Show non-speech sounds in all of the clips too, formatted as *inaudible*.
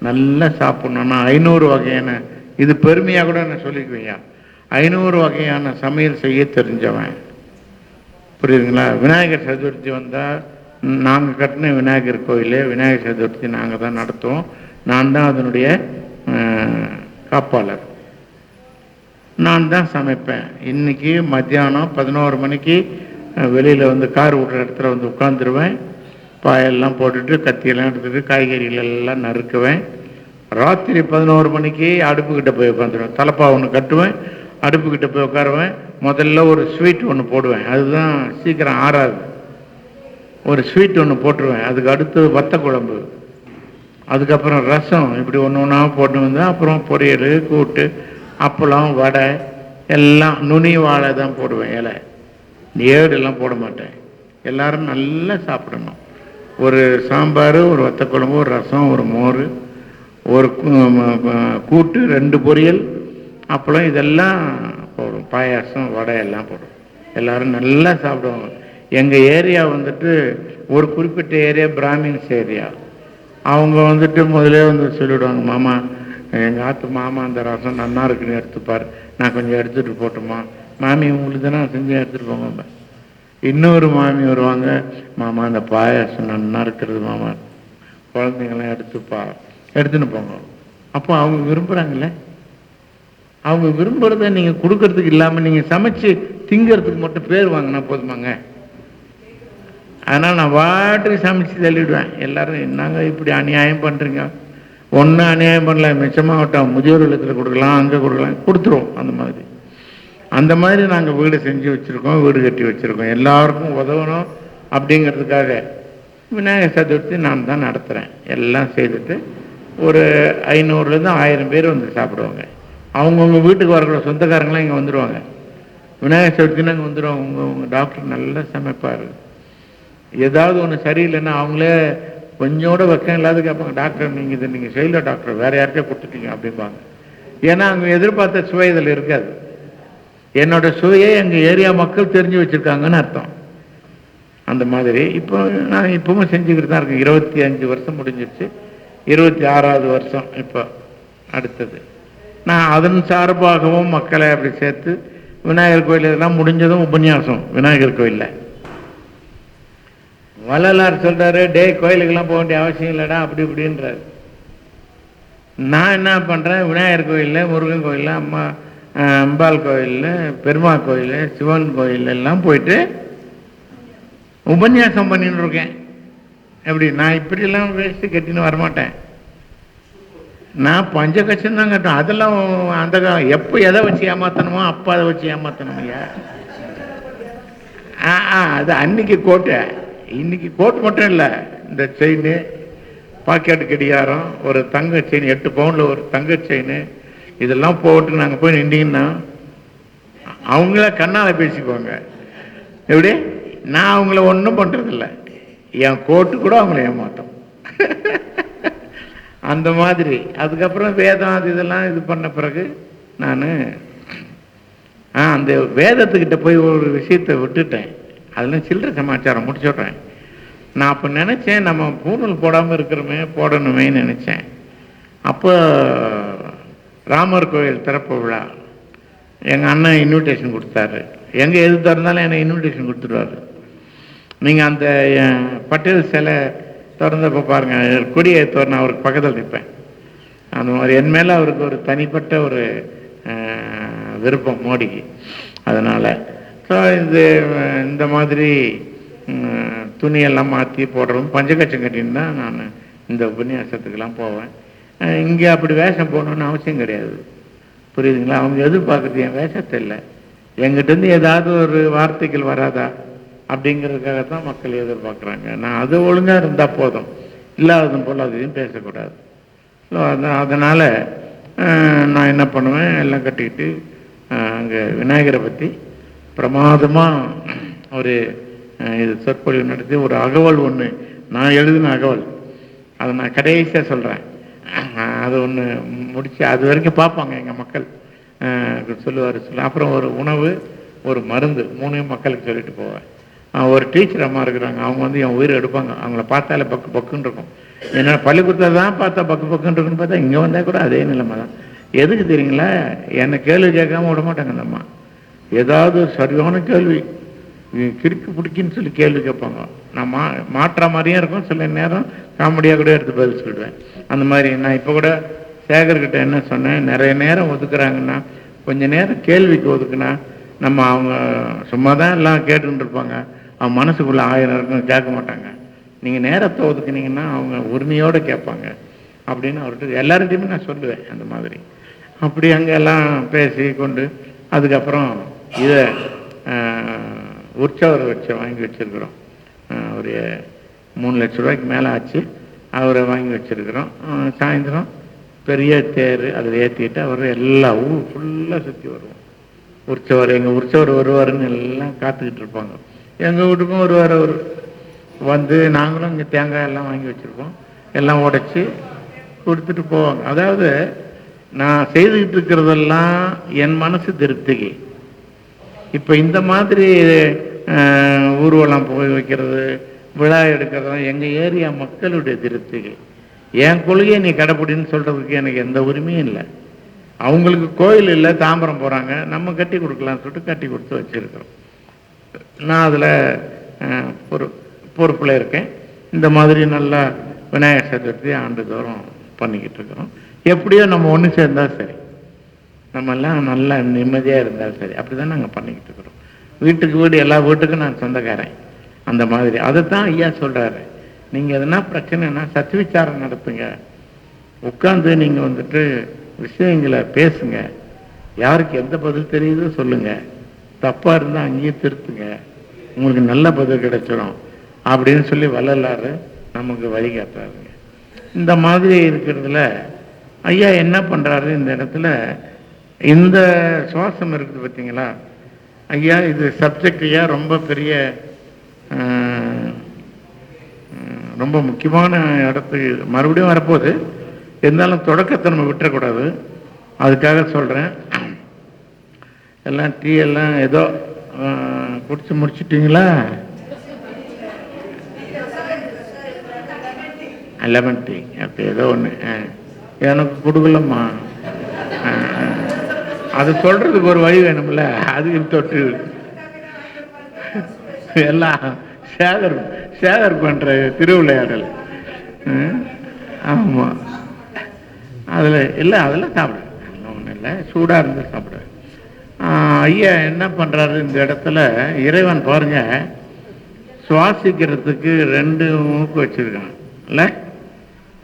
நல்லா சாப்பிட்ணும் நான் ஐநூறு வகையான இது பெருமையாக கூட நான் சொல்லிக்குவேன் ஐநூறு வகையான சமையல் செய்ய தெரிஞ்சவன். புரியுதுங்களா? விநாயகர் சதுர்த்தி வந்தால் நாங்கள் கட்டின விநாயகர் கோயில் விநாயகர் சதுர்த்தி நாங்கள் தான் நடத்துவோம். நான் தான் அதனுடைய காப்பாளர். நான் தான் சமைப்பேன். இன்னைக்கு மத்தியானம் பதினோரு மணிக்கு வெளியில் வந்து கார் விட்ற இடத்துல வந்து உட்காந்துருவேன் பாயெல்லாம் போட்டுட்டு கத்தியெல்லாம் எடுத்துட்டு காய்கறிகள் எல்லாம் நறுக்குவேன். ராத்திரி பதினோரு மணிக்கு அடுப்புக்கிட்ட போய் உட்காந்துருவேன். தலப்பா ஒன்று கட்டுவேன் அடுப்புக்கிட்ட போய் உட்காருவேன். முதல்ல ஒரு ஸ்வீட் ஒன்று போடுவேன். அதுதான் சீக்கிரம் ஆறாது. ஒரு ஸ்வீட் ஒன்று போட்டுருவேன். அதுக்கு அடுத்து வத்த குழம்பு. அதுக்கப்புறம் ரசம் இப்படி ஒன்று ஒன்றா போட்டு வந்து அப்புறம் பொரியல் கூட்டு அப்பளம் வடை எல்லாம் நுனி வாழை தான் போடுவேன் இலை. ஏடுலாம் போட மாட்டேன். எல்லாரும் நல்லா சாப்பிடணும். ஒரு சாம்பார் ஒரு வத்தக்குழம்பு ஒரு ரசம் ஒரு மோர் ஒரு கூட்டு ரெண்டு பொரியல் அப்பளம் இதெல்லாம் போடும் பாயாசம் வடை எல்லாம் போடும் எல்லாரும் நல்லா சாப்பிடுவாங்க. எங்கள் ஏரியா வந்துட்டு ஒரு குறிப்பிட்ட ஏரியா பிராமின்ஸ் ஏரியா. அவங்க வந்துட்டு முதலே வந்து சொல்லிவிடுவாங்க மாமா எங்கள் ஆத்து மாமா அந்த ரசம் நன்னா இருக்குன்னு எடுத்துப்பார். நான் கொஞ்சம் எடுத்துகிட்டு போட்டுமா? மாமி உங்களுக்கு தானே செஞ்சு எடுத்துகிட்டு போங்க இன்னொரு மாமி வருவாங்க. மாமா அந்த பாயாசம் நன்னா இருக்கிறது மாமா. குழந்தைங்களாம் எடுத்துப்பா. எடுத்துன்னு போங்க. அப்போ அவங்க விரும்புகிறாங்கல்ல அவங்க விரும்புகிறத நீங்கள் கொடுக்கறதுக்கு இல்லாமல் நீங்கள் சமைச்சு திங்கிறதுக்கு மட்டும் பேர் வாங்கினா போதுமாங்க. அதனால் நான் வாட்டுக்கு சமைச்சு தள்ளிவிடுவேன் எல்லாரும் என்னங்க இப்படி அநியாயம் பண்ணுறீங்க ஒன்றும் அநியாயம் பண்ணல. மிச்சமாகட்டும். முதியோர் இல்லத்தில் கொடுக்கலாம் அங்கே கொடுக்கலாம். கொடுத்துருவோம் அந்த மாதிரி. அந்த மாதிரி நாங்கள் வீடு செஞ்சு வச்சுருக்கோம் வீடு கட்டி வச்சுருக்கோம். எல்லாருக்கும் உதவணும் அப்படிங்கிறதுக்காக விநாயகர் சதுர்த்தி நான் தான் நடத்துகிறேன் எல்லாம் செய்துட்டு ஒரு ஐநூறுலேருந்து ஆயிரம் பேர் வந்து சாப்பிடுவாங்க. அவங்கவுங்க வீட்டுக்கு வரக்கூடிய சொந்தக்காரங்களாம் இங்கே வந்துடுவாங்க விநாயகர் சதுர்த்தினா இங்கே வந்துடுவாங்க உங்கள் உங்கள் டாக்டர் நல்லா சமைப்பார் ஏதாவது ஒன்று சரியில்லைன்னா அவங்களே கொஞ்சோட வெக்கம் இல்லாத கேட்பாங்க டாக்டர் நீங்கள் இதை நீங்கள் செய்யல டாக்டர். வேறு யார்கிட்டயே கொடுத்துட்டீங்க அப்படிம்பாங்க. ஏன்னா அவங்க எதிர்பார்த்த சுவை இதில் இருக்காது. என்னோட சுவையை எங்கள் ஏரியா மக்கள் தெரிஞ்சு வச்சுருக்காங்கன்னு அர்த்தம். அந்த மாதிரி. இப்போ நான் இப்பவும் செஞ்சுக்கிட்டு தான் இருக்கேன். இருபத்தி அஞ்சு வருஷம் முடிஞ்சிருச்சு. இருபத்தி ஆறாவது வருஷம் இப்போ அடுத்தது. நான் அதன் சார்பாகவும் மக்களை அப்படி சேர்த்து விநாயகர் கோயில் இதெல்லாம் முடிஞ்சதும் உபன்யாசம். விநாயகர் கோயிலில். வள்ளலார் சொல்கிறாரு டேய் கோயிலுக்கெல்லாம் போக வேண்டிய அவசியம் இல்லைடா அப்படி இப்படின்றாரு. நான் என்ன பண்ணுறேன் விநாயகர் கோயிலில் முருகன் கோயிலில் அம்மா அம்பாள் கோயிலில் பெருமா கோயில் சிவன் கோயில் எல்லாம் போயிட்டு உபன்யாசம் பண்ணின்னு இருக்கேன். எப்படி? நான் இப்படியெல்லாம் வேஸ்ட்டு கட்டின்னு வரமாட்டேன். நான் பஞ்ச கட்சம் தான் கட்டும் அதெல்லாம் அந்த காலம் எப்போ எதை வச்சு ஏமாத்தணுமோ அப்போ அதை வச்சு ஏமாத்தணும் ஐயா. ஆ ஆ அது அன்னைக்கு கோட்டை. இன்னைக்கு கோட் மட்டும் இல்லை. இந்த செயின் பாக்கெட் கடிகாரம் ஒரு தங்க செயின் எட்டு பவுண்டில் ஒரு தங்க செயின் இதெல்லாம் போட்டு நாங்கள் போய் நின்றீங்கன்னா அவங்கள கண்ணால் பேசிக்குவாங்க. எப்படி? நான் அவங்கள ஒன்றும் பண்ணுறதில்ல என் கோட்டு கூட அவங்கள ஏமாத்தோம். *laughs* அந்த மாதிரி. அதுக்கப்புறம் வேதம் அது இதெல்லாம் இது பண்ண பிறகு நான் ஆ அந்த வேதத்துக்கிட்ட போய் ஒரு விஷயத்தை விட்டுட்டேன். அதெல்லாம் சில்லறை சமாச்சாரம் முடிச்சுட்றேன் நான் அப்போ நினச்சேன் நம்ம பூணூல் போடாமல் இருக்கிறோமே போடணுமே நினச்சேன். அப்போ ராமர் கோயில் திறப்பு விழா. எங்கள் அண்ணன் இன்விடேஷன் கொடுத்தாரு. எங்கே எது திறந்தாலும் எனக்கு இன்விடேஷன் கொடுத்துருவாரு. நீங்கள் அந்த பட்டேல் சிலை திறந்தப்போ பாருங்கள் கொடியை நான் அவருக்கு பக்கத்தில் நிற்பேன் அந்த மாதிரி என் மேலே அவருக்கு ஒரு தனிப்பட்ட ஒரு விருப்பம் மோடிக்கு. அதனால் ஸோ இது இந்த மாதிரி துணியெல்லாம் மாற்றி போடுறதும் பஞ்சகச்சம் கட்டின்னு தான் நான் இந்த உபன்யாசத்துக்கெல்லாம் போவேன். இங்கே அப்படி வேஷம் போகணுன்னு அவசியம் கிடையாது. புரியுதுங்களா? அவங்க எதிர்பார்க்குறது என் வேஷத்தை இல்லை. எங்கிட்டேருந்து ஏதாவது ஒரு வார்த்தைகள் வராதா? அப்படிங்கிறதுக்காக தான் மக்கள் எதிர்பார்க்குறாங்க. நான் அது ஒழுங்காக இருந்தால் போதும். இல்லாததும் போல் அதையும் பேசக்கூடாது. ஸோ அதான் அதனால் நான் என்ன பண்ணுவேன்? எல்லாம் கட்டிக்கிட்டு அங்கே விநாயகரை பற்றி பிரமாதமாக ஒரு இது சொற்பொழிவு நடத்தி ஒரு அகவல் ஒன்று நான் எழுதின அகவல். அதை நான் கடைசியாக சொல்கிறேன் அது ஒன்று முடித்து அது வரைக்கும் பார்ப்பாங்க எங்கள் மக்கள். சொல்லுவார் சொல்ல அப்புறம் ஒரு உணவு ஒரு மருந்து மூணையும் மக்களுக்கு சொல்லிட்டு போவேன் ஒரு டீச்சர் அம்மா இருக்கிறாங்க அவங்க வந்து என் உயிர் எடுப்பாங்க. அவங்கள பார்த்தாலே பக்கு பக்குன்னு இருக்கும். என்ன பள்ளிக்கூடத்தில் தான் பார்த்தா பக்கு பக்குன்னு இருக்குன்னு பார்த்தா இங்கே வந்தால் கூட அதே நிலைமை தான். எதுக்கு தெரியுங்களா? என்னை கேள்வி கேட்காம விட மாட்டாங்க அந்த அம்மா. ஏதாவது ஒரு சரியான கேள்வி கிறுக்கு பிடிக்குன்னு சொல்லி கேள்வி கேட்பாங்க. நான் மா மாற்ற மாதிரியும் இருக்கும் சில நேரம் காமெடியாக கூட எடுத்து பதில் சொல்லுவேன் அந்த மாதிரி நான் இப்போ கூட சேகர்கிட்ட என்ன சொன்னேன் நிறைய நேரம் ஒதுக்குறாங்கன்னா கொஞ்ச நேரம் கேள்விக்கு ஒதுக்குனா நம்ம அவங்க சும்மா தான் எல்லாம் கேட்டுக்கிட்டு இருப்பாங்க அவங்க மனசுக்குள்ளே ஆயிரம் இருக்கும் கேட்க மாட்டாங்க. நீங்கள் நேரத்தை ஒதுக்குனீங்கன்னா அவங்க உரிமையோடு கேட்பாங்க. அப்படின்னு அவர்கிட்ட எல்லார்கிட்டையுமே நான் சொல்லுவேன் அந்த மாதிரி. அப்படி அங்கே எல்லாம் பேசி கொண்டு அதுக்கப்புறம் இதை உற்சவரை வச்சு வாங்கி வச்சிருக்கிறோம். ஒரு மூணு லட்ச ரூபாய்க்கு மேலே ஆச்சு. அவரை வாங்கி வச்சுருக்குறோம். சாயந்தரம் பெரிய தேர் அதில் ஏற்றிக்கிட்டு அவர் எல்லா ஊர் ஃபுல்லாக சுற்றி வருவோம். உற்சவர் எங்கள் உற்சவர் வருவாருன்னு எல்லாம் காத்துக்கிட்டு இருப்பாங்க. எங்கள் வீட்டுக்கும் வருவார் அவர். வந்து நாங்களும் இங்கே தேங்காய் எல்லாம் வாங்கி வச்சுருப்போம். எல்லாம் உடைச்சி கொடுத்துட்டு போவாங்க. அதாவது நான் செய்துக்கிட்டு இருக்கிறதெல்லாம் என் மனசு திருப்திக்கு. இப்போ இந்த மாதிரி ஊர்வலம் போய் வைக்கிறது விழா எடுக்கிறதெல்லாம் எங்கள் ஏரியா மக்களுடைய திருப்திக்கு என் கொள்கையை நீ கடைப்பிடின்னு சொல்கிறதுக்கு எனக்கு எந்த உரிமையும் இல்லை. அவங்களுக்கு கோயில் இல்லை தாம்பரம் போகிறாங்க நம்ம கட்டி கொடுக்கலாம்னு சொல்லிட்டு கட்டி கொடுத்து வச்சுருக்கிறோம். நான் அதில் பொறு பொறுப்பில் இருக்கேன். இந்த மாதிரி நல்லா விநாயகர் சதுர்த்தி ஆண்டுதோறும் பண்ணிக்கிட்டு இருக்கிறோம். எப்படியோ நம்ம ஒன்று சேர்ந்தால் சரி. நம்மெல்லாம் நல்லா நிம்மதியாக இருந்தால் சரி. அப்படி தான் நாங்கள் பண்ணிக்கிட்டு இருக்கிறோம். வீட்டுக்கு வீடு எல்லா வீட்டுக்கும் நான் சொந்தக்காரன். அந்த மாதிரி. அதைத்தான் ஐயா சொல்கிறாரு நீங்கள் எதனா பிரச்சனைனா சத்து விசாரம் நடத்துங்க. உட்காந்து நீங்கள் வந்துட்டு விஷயங்களை பேசுங்க. யாருக்கு எந்த பதில் தெரியுதோ சொல்லுங்கள் தப்பாக இருந்தால் அங்கேயே திருத்துங்க. உங்களுக்கு நல்ல பதில் கிடைச்சிடும் அப்படின்னு சொல்லி வள்ளலாறு நமக்கு வழிகாட்டுறாருங்க இந்த மாதிரி இருக்கிறதுல ஐயா என்ன பண்ணுறாரு இந்த இடத்துல இந்த சுவாசம் இருக்குது பார்த்தீங்களா ஐயா இது சப்ஜெக்ட் ஐயா ரொம்ப பெரிய ரொம்ப முக்கியமான இடத்துக்கு மறுபடியும் வரப்போகுது. இருந்தாலும் தொடக்கத்தை நம்ம விட்டுறக்கூடாது. அதுக்காக சொல்கிறேன் எல்லாம் டீ எல்லாம் ஏதோ குடிச்சு முடிச்சிட்டிங்களா? Lemon tea. அப்போ ஏதோ ஒன்று எனக்கு கொடுக்கலம்மா. ஆ, ஆ. அது சொல்கிறதுக்கு ஒரு வழி வேணும்ல. அது தொட்டு எல்லாம் சேகர் சேகர் பண்ற திருவிளையாடல். ம், ஆமா. அதில் இல்லை அதெல்லாம் சாப்பிடுவேன் ஒன்றும் இல்லை. சூடாக இருந்து சாப்பிடுவேன் ஐயா என்ன பண்ணுறாரு இந்த இடத்துல? இறைவன் பாருங்க சுவாசிக்கிறதுக்கு ரெண்டு மூக்கு வச்சிருக்கான். இல்லை?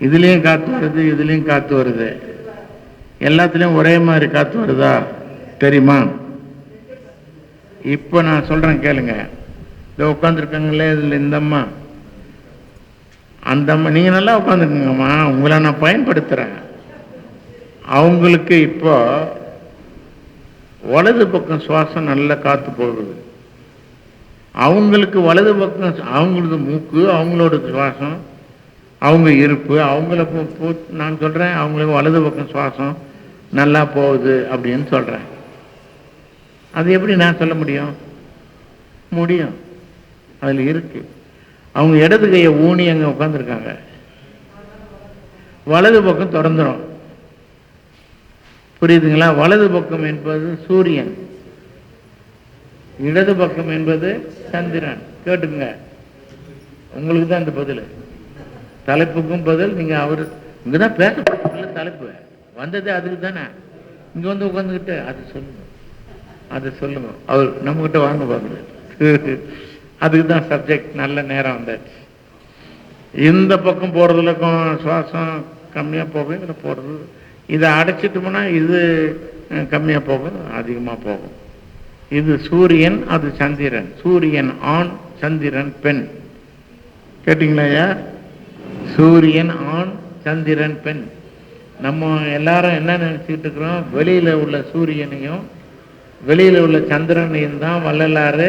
இதுலேயும் காற்று வருது இதுலேயும் காற்று வருது. எல்லாத்துலேயும் ஒரே மாதிரி காற்று வருதா? தெரியுமா? இப்போ நான் சொல்கிறேன் கேளுங்க. இதோ உட்காந்துருக்காங்களே இதில் இந்த அம்மா. அந்த அம்மா நீங்கள் நல்லா உட்காந்துருக்குங்கம்மா உங்களை நான் பயன்படுத்துகிறேன் அவங்களுக்கு இப்போ வலது பக்கம் சுவாசம் நல்லா காற்று போகுது. அவங்களுக்கு வலது பக்கம் அவங்களது மூக்கு அவங்களோட சுவாசம் அவங்க இருப்பு அவங்கள போ- நான் சொல்கிறேன் அவங்களுக்கு வலது பக்கம் சுவாசம் நல்லா போகுது அப்படின்னு சொல்கிறேன் அது எப்படி நான் சொல்ல முடியும்? முடியும். அதில் இருக்கு. அவங்க இடது கையை ஊனி அங்கே உட்காந்துருக்காங்க வலது பக்கம் திறந்துரும். புரியுதுங்களா? வலது பக்கம் என்பது சூரியன். இடது பக்கம் என்பது சந்திரன். கேட்டுங்க உங்களுக்கு தான் இந்த பதில். தலைப்புக்கும் பதில் நீங்க அவர் இங்கே தான் பேச தலைப்பு. வந்தது அதுக்கு தானே. இங்க வந்து உட்காந்துக்கிட்டு அது சொல்லுங்க. அது சொல்லுங்க. அவர் நம்மகிட்ட வாங்க பார்க்குறது *laughs* அதுக்கு தான் சப்ஜெக்ட் நல்ல நேரம் வந்தாச்சு. இந்த பக்கம் போகிறதுலக்கும் சுவாசம் கம்மியாக போகும் இதில் போகிறது இதை அடைச்சிட்டோம்னா இது கம்மியாக போகும் அதிகமாக போகும். இது சூரியன் அது சந்திரன். சூரியன் ஆண் சந்திரன் பெண். கேட்டிங்களா சூரியன் ஆண் சந்திரன் பெண். நம்ம எல்லாரும் என்ன நினச்சிக்கிட்டு இருக்கிறோம்? வெளியில் உள்ள சூரியனையும் வெளியில் உள்ள சந்திரனையும் தான் வள்ளலாறு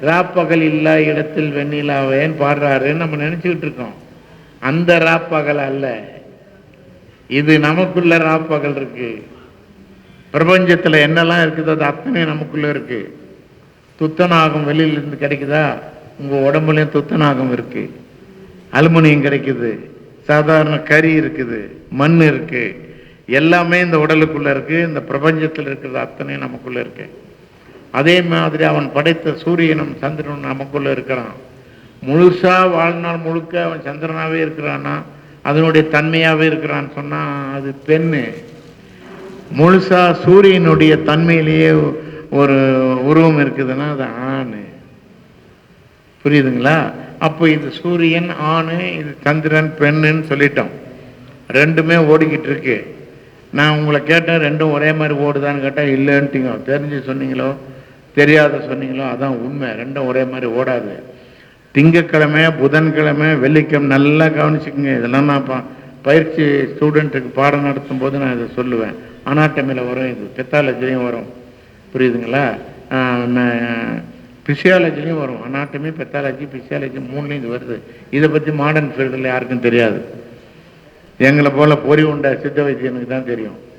ராப்பகல் இல்லா இடத்தில் வெண்ணிலாவேன் பாடுறாருன்னு நம்ம நினச்சிக்கிட்டு இருக்கோம். அந்த ராப்பகல் அல்ல. இது நமக்குள்ள ராப்பகல் இருக்கு. பிரபஞ்சத்தில் என்னெல்லாம் இருக்குது அது அத்தனை நமக்குள்ள இருக்கு. துத்தநாகம் வெளியிலேருந்து கிடைக்குதா? உங்கள் உடம்புலையும் துத்தநாகம் இருக்கு. அலுமினியம் கிடைக்குது. சாதாரண கறி இருக்குது. மண் இருக்கு. எல்லாமே இந்த உடலுக்குள்ளே இருக்குது இந்த பிரபஞ்சத்தில் இருக்கிறது அத்தனை நமக்குள்ளே இருக்குது அதே மாதிரி அவன் படைத்த சூரியனும் சந்திரனும் நமக்குள்ள இருக்கிறான். முழுசா வாழ்நாள் முழுக்க அவன் சந்திரனாவே இருக்கிறான்னா அதனுடைய தன்மையாவே இருக்கிறான்னு சொன்னா அது பெண்ணு. முழுசா சூரியனுடைய தன்மையிலேயே ஒரு உருவம் இருக்குதுன்னா அது ஆண். புரியுதுங்களா? அப்போ இது சூரியன் ஆணு இது சந்திரன் பெண்ணுன்னு சொல்லிட்டோம். ரெண்டுமே ஓடிக்கிட்டு இருக்கு. நான் உங்களை கேட்டேன் ரெண்டும் ஒரே மாதிரி ஓடுதான்னு கேட்டால் இல்லைன்ட்டீங்க. தெரிஞ்சு சொன்னீங்களோ? தெரியாத சொன்னீங்களோ அதான் உண்மை. ரெண்டும் ஒரே மாதிரி ஓடாது. திங்கக்கிழமை புதன்கிழமை வெள்ளிக்கிழமை நல்லா கவனிச்சுக்கோங்க. இதெல்லாம் நான் ப- பயிற்சி ஸ்டூடெண்ட்டுக்கு பாடம் நடத்தும் போது நான் இதை சொல்லுவேன். அனாட்டமியில் வரும் இது. பெத்தாலஜிலையும் வரும். புரியுதுங்களா? பிசியாலஜிலையும் வரும். அனாட்டமி பெத்தாலஜி பிசியாலஜி மூணுலையும் இது வருது. இதை பற்றி மாடர்ன் ஃபீல்டில் யாருக்கும் தெரியாது. எங்களை போல பொறி உண்ட சித்த வைத்தியனுக்கு தான் தெரியும்.